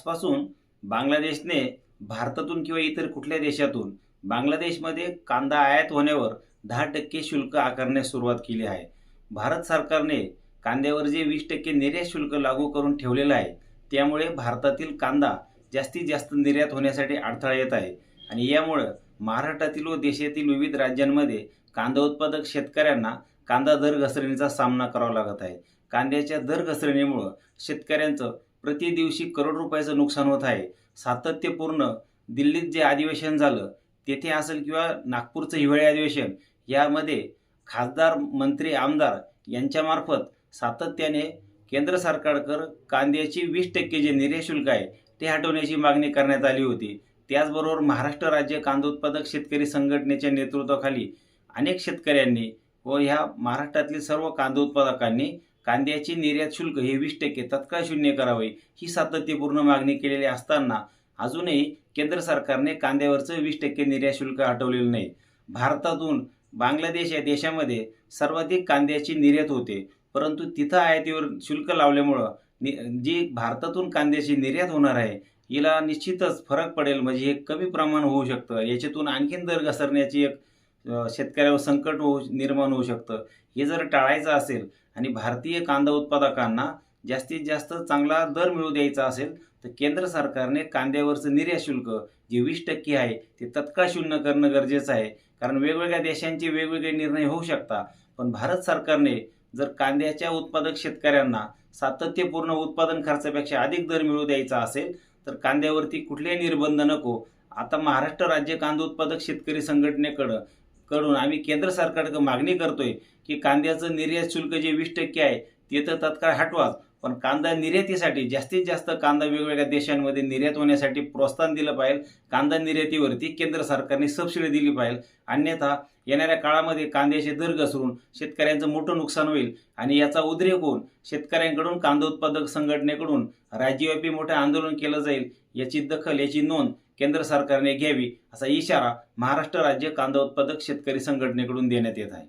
आजपासून बांगलादेशने भारतातून किंवा इतर कुठल्या देशातून बांगलादेशमध्ये कांदा आयात होण्यावर दहा टक्के शुल्क आकारण्यास सुरुवात केली आहे. भारत सरकारने कांद्यावर जे वीस टक्के निर्यात शुल्क लागू करून ठेवलेलं आहे त्यामुळे भारतातील कांदा जास्तीत जास्त निर्यात होण्यासाठी अडथळा येत आहे आणि यामुळं महाराष्ट्रातील व देशातील विविध राज्यांमध्ये कांदा उत्पादक शेतकऱ्यांना कांदा दर घसरणीचा सामना करावा लागत आहे. कांद्याच्या दर घसरणीमुळं शेतकऱ्यांचं प्रतिदिवशी करोड रुपयाचं नुकसान होत आहे. सातत्यपूर्ण दिल्लीत जे अधिवेशन झालं तेथे असेल किंवा नागपूरचं हिवाळी अधिवेशन यामध्ये खासदार मंत्री आमदार यांच्यामार्फत सातत्याने केंद्र सरकारकर कांद्याची वीस टक्के जे निर्याशुल्क आहे ते हटवण्याची मागणी करण्यात आली होती. त्याचबरोबर महाराष्ट्र राज्य कांदा उत्पादक शेतकरी संघटनेच्या नेतृत्वाखाली अनेक शेतकऱ्यांनी व ह्या महाराष्ट्रातील सर्व कांदा उत्पादकांनी कांद्याची निर्यात शुल्क हे वीस टक्के तत्काळ शून्य करावे ही सातत्यपूर्ण मागणी केलेली असताना अजूनही केंद्र सरकारने कांद्यावरचं वीस टक्के निर्यात शुल्क हटवलेलं नाही. भारतातून बांगलादेश या देशामध्ये सर्वाधिक कांद्याची निर्यात होते परंतु तिथं आयातीवर शुल्क लावल्यामुळं नि जी भारतातून कांद्याची निर्यात होणार आहे हिला निश्चितच फरक पडेल म्हणजे हे कमी प्रमाण होऊ शकतं. याच्यातून आणखीन दर घसरण्याची एक शेतकऱ्यावर संकट होऊ निर्माण होऊ शकतं. हे जर टाळायचं असेल आणि भारतीय कांदा उत्पादकांना जास्तीत जास्त चांगला दर मिळू द्यायचा असेल तर केंद्र सरकारने कांद्यावरचं निर्यात शुल्क जे वीस टक्के आहे ते तत्काळ शून्य करणं गरजेचं आहे. कारण वेगवेगळ्या देशांचे वेगवेगळे निर्णय होऊ शकतात. पण भारत सरकारने जर कांद्याच्या उत्पादक शेतकऱ्यांना सातत्यपूर्ण उत्पादन खर्चापेक्षा अधिक दर मिळू द्यायचा असेल तर कांद्यावरती कुठलेही निर्बंध नको. आता महाराष्ट्र राज्य कांदा उत्पादक शेतकरी संघटनेकडं कडून आम्ही केंद्र सरकारकडे मागणी करतोय की कांद्याचं निर्यात शुल्क जे वीस टक्के आहे ते तर तत्काळ हटवाच. पण कांदा निर्यातीसाठी जास्तीत जास्त कांदा वेगवेगळ्या देशांमध्ये निर्यात होण्यासाठी प्रोत्साहन दिलं पाहिजे. कांदा निर्यातीवरती केंद्र सरकारने सबसिडी दिली पाहिजे. अन्यथा येणाऱ्या काळामध्ये कांद्याचे दर घसरून शेतकऱ्यांचं मोठं नुकसान होईल आणि याचा उद्रेक होऊन शेतकऱ्यांकडून कांदा उत्पादक संघटनेकडून राज्यव्यापी मोठं आंदोलन केलं जाईल याची दखल याची नोंद केंद्र सरकारने घ्यावी असा इशारा महाराष्ट्र राज्य कांदा उत्पादक शेतकरी संघटनेकडून देण्यात येत आहे.